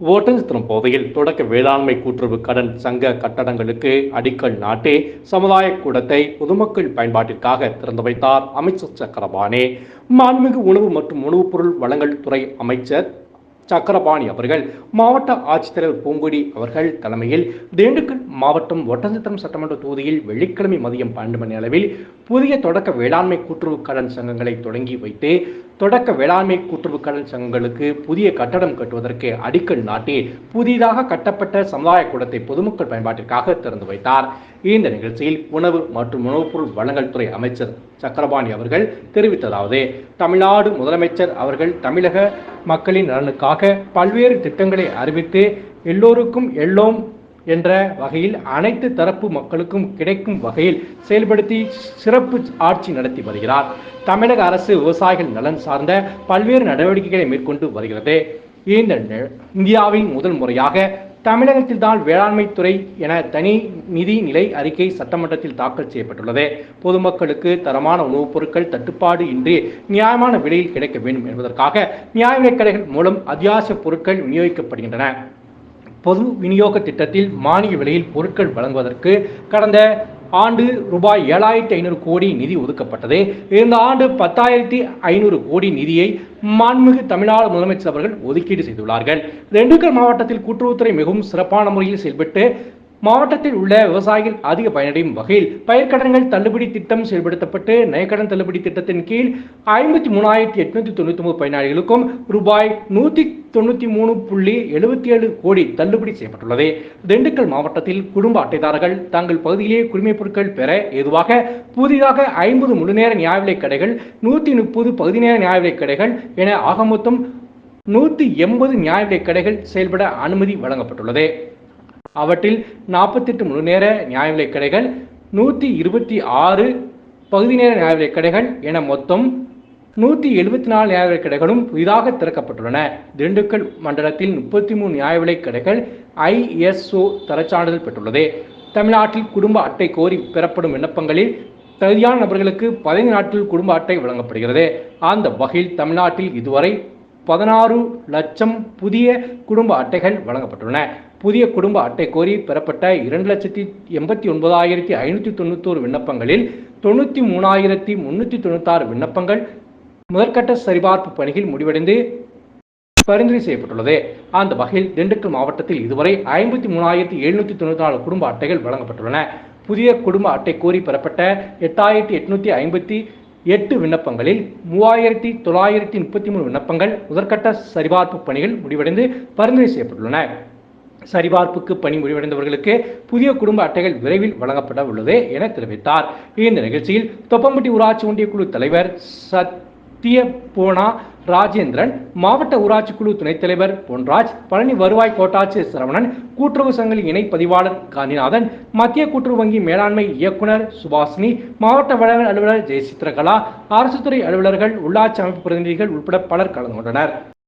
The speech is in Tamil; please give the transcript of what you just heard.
ஓட்டன்சித்திரம் பகுதியில் தொடக்க வேளாண்மை கூட்டுறவு கடன் சங்க கட்டடங்களுக்கு அடிக்கல் நாட்டி சமுதாய கூடத்தை பொதுமக்கள் பயன்பாட்டிற்காக திறந்து வைத்தார் அமைச்சர் சக்கரபாணி. மாண்புமிகு உணவு மற்றும் உணவுப் பொருள் வழங்கல் துறை அமைச்சர் சக்கரபாணி அவர்கள் மாவட்ட ஆட்சித்தலைவர் பூங்குடி அவர்கள் தலைமையில் திண்டுக்கல் மாவட்டம் ஒட்டன்சத்திரம் சட்டமன்ற தொகுதியில் வெள்ளிக்கிழமை மதியம் பன்னெண்டு மணி அளவில் புதிய தொடக்க வேளாண்மை கூட்டுறவு கடன் சங்கங்களை தொடங்கி வைத்து தொடக்க வேளாண்மை கூட்டுறவு கடன் சங்கங்களுக்கு புதிய கட்டடம் கட்டுவதற்கு அடிக்கல் நாட்டி புதிதாக கட்டப்பட்ட சமுதாய கூடத்தை பொதுமக்கள் பயன்பாட்டிற்காக திறந்து வைத்தார். இந்த நிகழ்ச்சியில் உணவு மற்றும் உணவுப் பொருள் வழங்கல் துறை அமைச்சர் சக்கரபாணி அவர்கள் தெரிவித்ததாவது தமிழ்நாடு முதலமைச்சர் அவர்கள் தமிழக மக்களின் நலனுக்காக பல்வேறு திட்டங்களை அறிவித்து எல்லோருக்கும் எல்லோம் என்ற வகையில் அனைத்து தரப்பு மக்களுக்கும் கிடைக்கும் வகையில் செயல்படுத்தி சிறப்பு ஆட்சி நடத்தி வருகிறார். தமிழக அரசு விவசாயிகள் நலன் சார்ந்த பல்வேறு நடவடிக்கைகளை மேற்கொண்டு வருகிறது. இந்த இந்தியாவின் முதல் முறையாக தமிழகத்தில்தான் வேளாண்மை துறை என தனி நிதி நிலை அறிக்கை சட்டமன்றத்தில் தாக்கல் செய்யப்பட்டுள்ளது. பொதுமக்களுக்கு தரமான உணவுப் பொருட்கள் தட்டுப்பாடு இன்றி நியாயமான விலையில் கிடைக்க வேண்டும் என்பதற்காக நியாய கடைகள் மூலம் அத்தியாவசிய பொருட்கள் விநியோகிக்கப்படுகின்றன. பொது விநியோக திட்டத்தில் மானிய விலையில் பொருட்கள் வழங்குவதற்கு கடந்த ஆண்டு ரூபாய் ஏழாயிரத்தி ஐநூறு கோடி நிதி ஒதுக்கப்பட்டது. இந்த ஆண்டு பத்தாயிரத்தி ஐநூறு கோடி நிதியை மாண்புமிகு தமிழ்நாடு முதலமைச்சர் அவர்கள் ஒதுக்கீடு செய்துள்ளார்கள். திண்டுக்கல் மாவட்டத்தில் கூட்டுறவுத்துறை மிகவும் சிறப்பான முறையில் செயல்பட்டு மாவட்டத்தில் உள்ள விவசாயிகள் அதிக பயனடையும் வகையில் பயிர்க்கடன்கள் தள்ளுபடி திட்டம் செயல்படுத்தப்பட்டு நயக்கடன் தள்ளுபடி திட்டத்தின் கீழ் ஐம்பத்தி மூணாயிரத்தி எட்நூத்தி தொண்ணூத்தி ஒன்பது பயனாளிகளுக்கும் ரூபாய் நூத்தி தொண்ணூத்தி மூணு புள்ளி எழுபத்தி ஏழு கோடி தள்ளுபடி செய்யப்பட்டுள்ளது. திண்டுக்கல் மாவட்டத்தில் குடும்ப அட்டைதாரர்கள் தங்கள் பகுதியிலே குடிமைப் பொருட்கள் பெற ஏதுவாக புதிதாக ஐம்பது முழுநேர நியாய விலைக் கடைகள் நூத்தி முப்பது பகுதி நேர நியாய விலைக் கடைகள் என ஆக மொத்தம் நூத்தி எண்பது நியாய விலைக் கடைகள் செயல்பட அனுமதி வழங்கப்பட்டுள்ளது. அவற்றில் நாற்பத்தெட்டு முழுநேர நியாய விலைக் கடைகள் நூற்றி இருபத்தி ஆறு பகுதி நேர நியாய விலைக் கடைகள் என மொத்தம் நூற்றி எழுபத்தி நாலு நியாய விலைக் கடைகளும் புதிதாக திறக்கப்பட்டுள்ளன. திண்டுக்கல் மண்டலத்தில் முப்பத்தி மூணு நியாய விலைக் கடைகள் ஐஎஸ்ஓ தரச்சான்றிதழ் பெற்றுள்ளது. தமிழ்நாட்டில் குடும்ப அட்டை கோரி பெறப்படும் விண்ணப்பங்களில் தகுதியான நபர்களுக்கு பதினைந்து நாட்கள் குடும்ப அட்டை வழங்கப்படுகிறது. அந்த வகையில் தமிழ்நாட்டில் இதுவரை பதினாறு லட்சம் புதிய குடும்ப அட்டைகள் வழங்கப்பட்டுள்ளன. புதிய குடும்ப அட்டை கோரி பெறப்பட்ட இரண்டு லட்சத்தி எண்பத்தி ஒன்பதாயிரத்தி ஐநூற்றி தொண்ணூத்தோரு விண்ணப்பங்களில் தொண்ணூற்றி மூணாயிரத்தி முன்னூற்றி தொண்ணூத்தாறு விண்ணப்பங்கள் முதற்கட்ட சரிபார்ப்பு பணிகள் முடிவடைந்து பரிந்துரை செய்யப்பட்டுள்ளது. அந்த வகையில் திண்டுக்கல் மாவட்டத்தில் இதுவரை ஐம்பத்தி மூணாயிரத்தி எழுநூற்றி தொண்ணூற்றி நாலு குடும்ப அட்டைகள் வழங்கப்பட்டுள்ளன. புதிய குடும்ப அட்டை கோரி பெறப்பட்ட எட்டாயிரத்தி எட்நூத்தி ஐம்பத்தி எட்டு விண்ணப்பங்களில் மூவாயிரத்தி தொள்ளாயிரத்தி முப்பத்தி மூணு விண்ணப்பங்கள் முதற்கட்ட சரிபார்ப்பு பணிகள் முடிவடைந்து பரிந்துரை செய்யப்பட்டுள்ளன. சரிபார்ப்புக்கு பணி முடிவடைந்தவர்களுக்கு புதிய குடும்ப அட்டைகள் விரைவில் வழங்கப்பட உள்ளது என தெரிவித்தார். இந்த நிகழ்ச்சியில் தொப்பம்பட்டி ஊராட்சி ஒன்றிய குழு தலைவர் சத்ய போனா ராஜேந்திரன் மாவட்ட ஊராட்சி குழு துணைத் தலைவர் பொன்ராஜ் பழனி வருவாய் கோட்டாட்சியர் சரவணன் கூட்டுறவு சங்கங்களின் இணை பதிவாளர் காந்திநாதன் மத்திய கூட்டுறவு வங்கி மேலாண்மை இயக்குனர் சுபாஷினி மாவட்ட வழங்கல் அலுவலர் ஜெயசித்ரகலா அரசு துறை அலுவலர்கள் உள்ளாட்சி அமைப்பு பிரதிநிதிகள் உட்பட பலர் கலந்து கொண்டனர்.